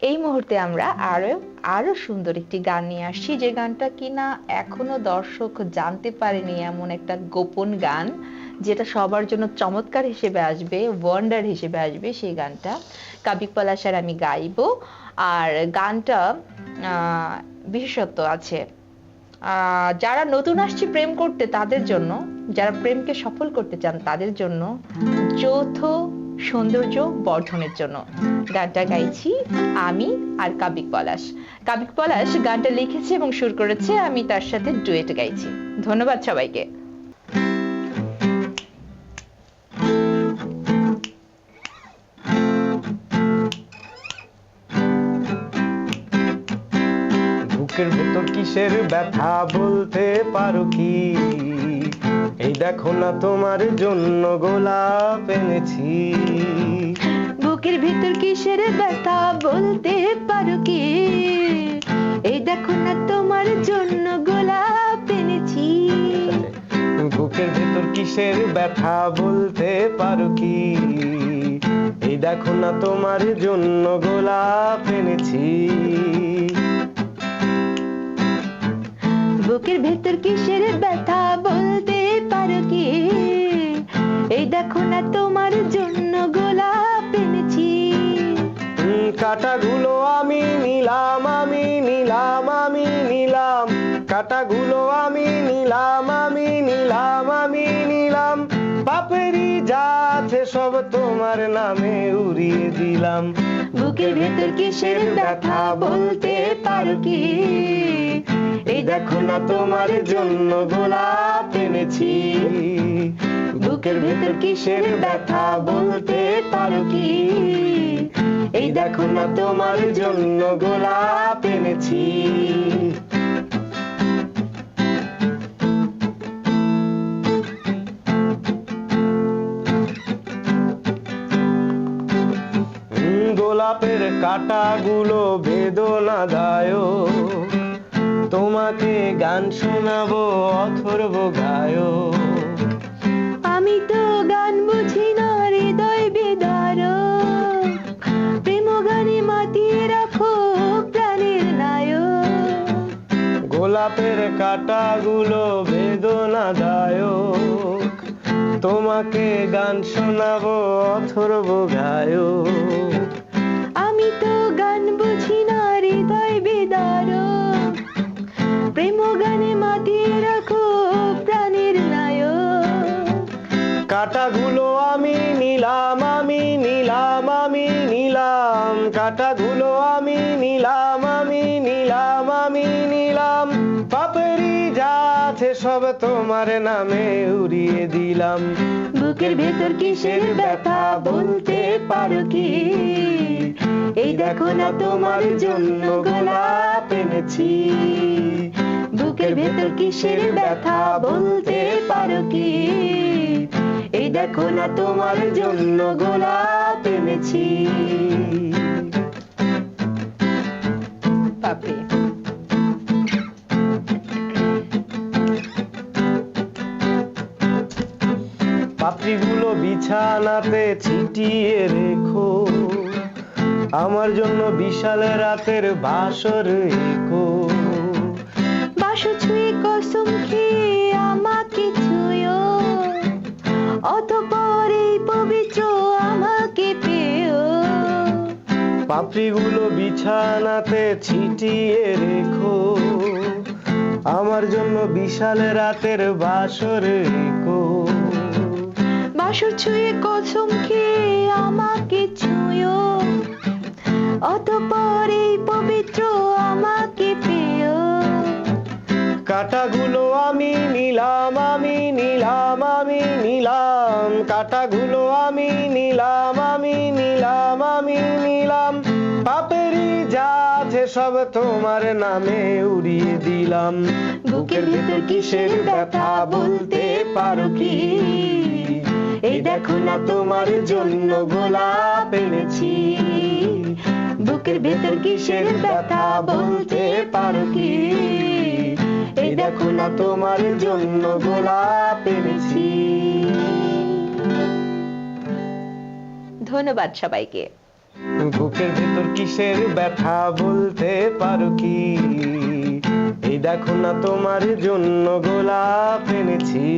এই মুহূর্তে আমরা আরও আরও সুন্দর একটি গান নিয়ে আসছি। যে গানটা কিনা এখনও দর্শক জানতে পারেনি এমন একটা গোপন গান, যেটা সবার জন্য চমৎকার হিসেবে আসবে ওয়ান্ডার হিসেবে আসবে সেই গানটা। কাবিক পলাশার আমি গাইবো। আর গানটা বিশেষত্ব আছে। যারা নতুন আসছে প্রেম করতে তাদের জন্য, যারা প্রেমকে সফল করতে চান তাদের জন্য যৌথ সৌন্দর্য বর্ধনের জন্য। গানটা গাইছি আমি আর কাবিক পলাশ। কাবিক পলাশ গানটা লিখেছে এবং সুর করেছে, আমি তার সাথে ডুয়েট গাইছি। ধন্যবাদ সবাইকে। বুকের ভেতর কিসের ব্যথা বলতে পারো কি? এই দেখো না তোমার জন্য গোলাপ এনেছি। বুকের ভিতর কিসের ব্যথা বলতে পারো কি? এই দেখো না তোমার জন্য গোলাপ এনেছি। বুকের ভেতর কিসের ব্যথা বলতে পারো কি? এই দেখো না তোমার জন্য গোলাপ এনেছি। বুকের ভেতর কিসের ব্যথা কাঁটাগুলো আমি নিলাম আমি নিলাম আমি নিলাম। কাঁটাগুলো আমি নিলাম আমি নিলাম আমি নিলাম। বাপেরই যা আছে সব তোমার নামে উড়িয়ে দিলাম। বুকের ভেতর কিসের ব্যথা বলতে পারো কি? এই দেখো না তোমার জন্য গোলাপ এনেছি। বুকের ভেতর কিসের ব্যথা বলতে পারো কি? দেখো না তোমার জন্য গোলাপ এনেছি। গোলাপের কাটাগুলো বেদনাদায়ক। তোমাকে গান শোনাবো, অথর্ব গায়ক। আমি তো গান বুঝি গোলাপের কাটাগুলো বেদনাদায়ক। তোমাকে গান শোনাবো অথর্ব গায়ক। আমি তো গান বুঝি না হৃদয় বেদার প্রেম গানে মাতিয়ে রাখো প্রাণের নায়ক। কাটাগুলো আমি নিলাম আমি নিলাম আমি নিলাম। কাটাগুলো আমি নিলাম আমি নিলাম আমি নিলাম। বাপেরই যা আছে সব তোমার নামে উড়িয়ে দিলাম। বুকের ভেতর কিসের ব্যথা বলতে পারো কি? এই দেখো না তোমার জন্য গোলাপ এনেছি। বুকের ভেতর কিসের ব্যথা বলতে পারো কি? এই দেখো না তোমার জন্য গোলাপ এনেছি। বাপরে। পাপড়িগুলো বিছানাতে ছিটিয়ে রেখো। আমার জন্য বিশাল রাতের বাসর রেখো। বাসু ছুঁয়ে কসম খেয়ে আমাকে ছুঁয়ো। অতপর এই পবিত্র আমাকে পেও পাপড়িগুলো বিছানাতে ছিটিয়ে রেখো। আমার জন্য বিশাল রাতের বাসর রেখো। বাসু ছুঁয়ে কসম খেয়ে আমাকে ছুঁয়ো। অতপর এই পবিত্র আমাকে পেও কাটাগুলো আমি নিলাম আমি নিলাম আমি নিলাম। কাটাগুলো আমি নিলাম আমি নিলাম আমি নিলাম। পাপেরই যা আছে সব তোমার নামে উড়িয়ে দিলাম। বুকের ভেতর কিসের ব্যথা বলতে পারো কি? এই দেখো না তোমার জন্য গোলাপ এনেছি। বুকের ভেতর কিসের ব্যথা বলতে পারো কি? এই দেখো না তোমার জন্য গোলাপ এনেছি। ধন্যবাদ সবাইকে। বুকের ভেতর কিসের ব্যথা বলতে পারো কি? এই দেখো না তোমার জন্য গোলাপ এনেছি।